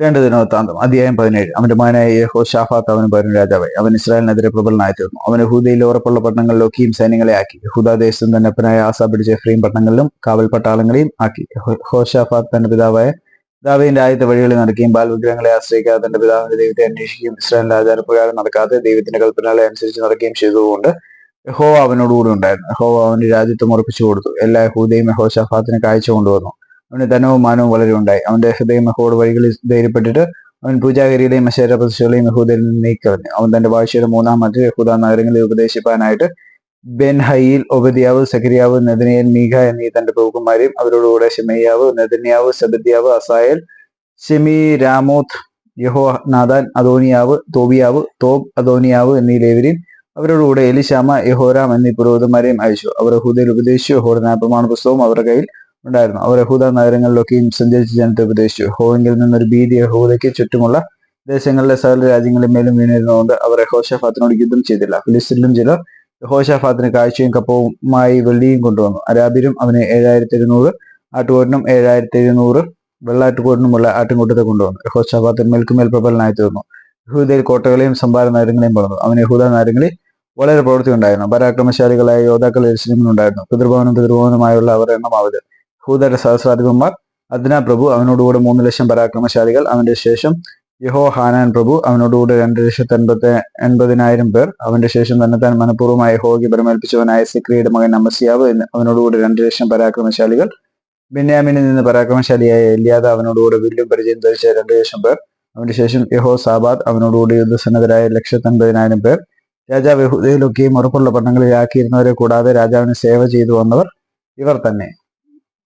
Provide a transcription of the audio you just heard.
രണ്ട് ദിനവൃത്താന്തം അധ്യായം പതിനേഴ്. അവന്റെ മകനായ യഹോ ഷാഫാത്ത് അവന് പകരം രാജാവായി. അവൻ ഇസ്രായേലിനെതിരെ പ്രബലനായി തീർന്നു. അവന് ഹൂദയിൽ ഉറപ്പുള്ള പട്ടണങ്ങളിലൊക്കെയും സൈന്യങ്ങളെ ആക്കി. ഹുദാദേശത്തും തന്റെ അപ്പനായ ആസാ പിടിച്ച എഫ്രീം പട്ടണങ്ങളിലും കാവൽ പട്ടാളങ്ങളെയും ആക്കി. ഹോഷാഫാത്ത് തന്റെ പിതാവായ ദാവീന്റെ ആദ്യത്തെ വഴികളിൽ നടക്കുകയും ബാൽ വിഗ്രഹങ്ങളെ ആശ്രയിക്കാതെ തന്റെ പിതാവിന്റെ ദൈവത്തെ അന്വേഷിക്കുകയും ഇസ്രായേലിന്റെ ആചാരപ്രകാരം നടക്കാതെ ദൈവത്തിന്റെ കൽപ്പനകളെ അനുസരിച്ച് നടക്കുകയും ചെയ്തതുകൊണ്ട് യഹോ അവനോടുകൂടി ഉണ്ടായിരുന്നു. യഹോ അവന്റെ രാജ്യത്വം ഉറപ്പിച്ചു കൊടുത്തു. എല്ലാ യഹൂദയും യഹോഷാഫാത്തിന് കാഴ്ച കൊണ്ടുവന്നു. അവന് ധനവും മാനവും വളരെ ഉണ്ടായി. അവന്റെ ഹൃദയം യഹോയുടെ വഴികളിൽ ധൈര്യപ്പെട്ടിട്ട് അവൻ പൂജാഗിരിയുടെയും അശേര പ്രതിഷ്ഠകളെയും നിന്ന് നീക്കളഞ്ഞു അവൻ തന്റെ ഭാഷയുടെ മൂന്നാം മറ്റ് യഹൂദ നഗരങ്ങളിൽ ഉപദേശിപ്പാനായിട്ട് ബെൻ ഹയിൽ ഒബദിയാവ് സക്രിയാവ് നെതനിയൽ മീഖ എന്നീ തന്റെ പ്രഭുക്കന്മാരെയും അവരോടുകൂടെ ഷെമയ്യാവ് നെതന്യാവ് സബദ്യാവ് അസായൽ ഷെമി രാമോത്ത് യഹോ നാദാൻ അദോനിയാവ് തോബിയാവ് തോബ് അദോനിയാവ് എന്നീ ലേവരെയും അവരോടുകൂടെ എലിശാമ യഹോരാം എന്നീ പുരോഹിതന്മാരെയും അയച്ചു. അവർ ഹുദയിൽ ഉപദേശിച്ചു. യഹോയുടെ പ്രമാണ പുസ്തകവും അവരുടെ കയ്യിൽ ഉണ്ടായിരുന്നു. അവർ യഹൂദ നഗരങ്ങളിലൊക്കെയും സഞ്ചരിച്ച് ജനത്തെ ഉപദേശിച്ചു. ഹോവിംഗിൽ നിന്നൊരു ഭീതി യഹൂദയ്ക്ക് ചുറ്റുമുള്ള ദേശങ്ങളിലെ സകല രാജ്യങ്ങളുടെ മേലും വീണിരുന്നതുകൊണ്ട് അവർ യഹോഷഫാത്തിനോട് യുദ്ധം ചെയ്തില്ല. ഫിലിസ്റ്റിലും ചിലർ യഹോഷഫാത്തിന് കാഴ്ചയും കപ്പവുമായി വെള്ളിയും കൊണ്ടുവന്നു. അരാബിരും അവന് ഏഴായിരത്തി ഇരുന്നൂറ് ആട്ടുകോട്ടിനും ഏഴായിരത്തി എഴുന്നൂറ് വെള്ളാട്ടുകോട്ടിനുമുള്ള ആട്ടിൻകൂട്ടത്തെ കൊണ്ടുവന്നു. യഹോഷാഫാത്തിന് മേൽക്കുമേൽ പ്രബലനായി തീർന്നു. യഹൂദയിൽ കോട്ടകളെയും സംഭാര നഗരങ്ങളെയും പണിതു അവന് യഹൂദ നഗരങ്ങളിൽ വളരെ പ്രവൃത്തി ഉണ്ടായിരുന്നു പരാക്രമശാലികളായ യോദ്ധാക്കൾ എരിശിലുണ്ടായിരുന്നു പിതൃഭവനും പിതൃഭവനുമായുള്ള അവർ എണ്ണമാവത്. യഹൂദരുടെ സഹസ്രാധിപന്മാർ. അദ്ന പ്രഭു അവനോടുകൂടെ മൂന്ന് ലക്ഷം പരാക്രമശാലികൾ. അവന്റെ ശേഷം യഹോ ഹാനാൻ പ്രഭു അവനോടുകൂടെ രണ്ട് ലക്ഷത്തി എൺപത്തി എൺപതിനായിരം പേർ. അവന്റെ ശേഷം തന്നെ താൻ മനഃപൂർവമായി യഹോയ്ക്ക് പരമേൽപ്പിച്ചവനായ സിക്രിയുടെ മകൻ അമസിയാവ് അവനോടുകൂടെ രണ്ട് ലക്ഷം പരാക്രമശാലികൾ. ബെന്യാമിനിൽ നിന്ന് പരാക്രമശാലിയായ എലിയാദ അവനോടുകൂടെ വില്ലും പരിചയം ധരിച്ച രണ്ട് ലക്ഷം പേർ. അവന്റെ ശേഷം യഹോ സാബാദ് അവനോടുകൂടി യുദ്ധസന്നദ്ധരായ ലക്ഷത്തൻപതിനായിരം പേർ. രാജാവ് യഹൂദയിലൊക്കെയും ഉറപ്പുള്ള പട്ടണങ്ങളിൽ ആക്കിയിരുന്നവരെ കൂടാതെ രാജാവിന് സേവ ചെയ്തു വന്നവർ ഇവർ തന്നെ.